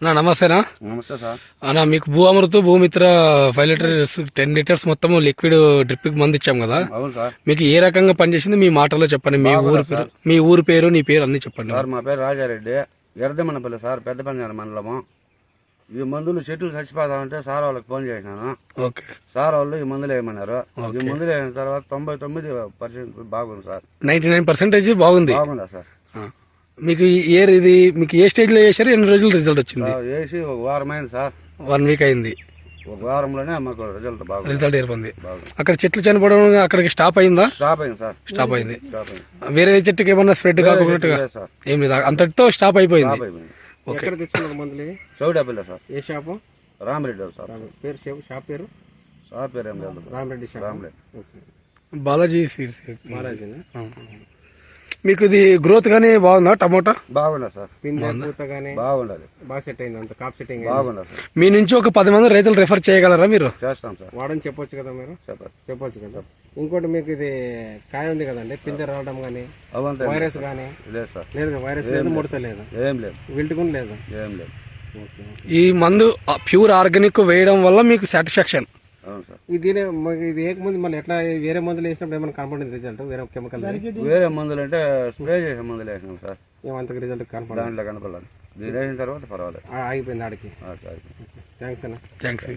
అన్నా నమస్తేనా? నమస్తే సార్. అన్నా మీకు భూ Amrutha Bhumitra five litres ten litres మొత్తం లిక్విడ్ డ్రిప్ మంది ఇచ్చాం కదా. అవును సార్. మీకు ఏ రకంగా పనిచేసింది మీ మాటలో చెప్పండి. మీ ఊరు పేరు మీ ఊరు పేరు నీ పేరు అన్ని చెప్పండి. సార్ మా పేరు రాజారెడ్డి. ఎర్రదమ్మనపల్లి సార్ పెద్ద పంజాల మండలము. ఈ మందులు చెట్లు చచ్చిపోతామంటే సార్ వాళ్ళకి ఫోన్ చేసినాను. ఓకే. సార్ వాళ్ళు ఈ మందులు వేయమన్నారు. ఈ మందులు వేసిన తర్వాత తొంభై తొమ్మిది పర్సెంట్ బాగుంది సార్. నైన్టీ నైన్ పర్సెంటేజ్ బాగుంది. బాగుందా సార్. మీకు ఏ ఇది మీకు ఏ స్టేజ్లో చేశారు? ఎన్ని రోజులు రిజల్ట్ వచ్చింది? వేసి ఒక వారం అయింది సార్. వన్ వీక్ అయింది. ఒక వారంలోనే మాకు రిజల్ట్ బాగుంది. రిజల్ట్ ఏర్పడింది అక్కడ చెట్లు చనిపోవడం అక్కడికి స్టాప్ అయిందా? స్టాప్ అయింది సార్. స్టాప్ అయింది. వేరే చెట్టుకి ఏమన్నా స్ప్రెడ్ సార్. ఏం లేదు. అంతటితో స్టాప్ అయిపోయింది. స్టాప్ అయిపోయింది. ఓకే? చౌడాపల్లి సార్. ఏ షాపు? రామిరెడ్డి సార్. పేరు షాప్? షాప్ పేరు? సార్ పేరు Ramareddy shop. Ramareddy. Okay. Balaji seeds. మహారాజునా మీకు ఇది గ్రోత్ కానీ బాగుందా? టమోటా? బాగుందా? సార్ బాగుండదు. బాగా సెట్ అయింది అంత కాప్ సెట్టింగ్ సార్. మీ నుంచి ఒక పది మంది రైతులు రెఫర్ చేయగలరా మీరు? చేస్తాం సార్. వాడని చెప్పొచ్చు కదా మీరు? చెప్పొచ్చు. కదా. ఇంకోటి మీకు ఇది కాయ ఉంది కదండి పిందె రావడం కానీ వైరస్ కానీ లేదు సార్. లేదు వైరస్ లేదు ముడత లేదు. ఏం లేదు. విల్ట్ కూడా లేదు. ఏం లేదు. ఓకే ఈ మందు ప్యూర్ ఆర్గానిక్ వేయడం వల్ల మీకు సాటిస్ఫాక్షన్. అవును సార్. ఇది ఇది ఏకముందు మళ్ళీ ఎట్లా వేరే మందులు వేసినప్పుడు ఏమైనా కనపడింది రిజల్ట్ వేరే కెమికల్ వేరే మందులు అంటే స్ప్రే చేసే మందులు వేసినాం సార్. ఏమంతకు రిజల్ట్ కనపడదు దాంట్లో కనపడలేదు. దీని వేసిన తర్వాత పర్వాలేదు. ఆగిపోయింది ఆడికి. థ్యాంక్స్ అన్న. థ్యాంక్స్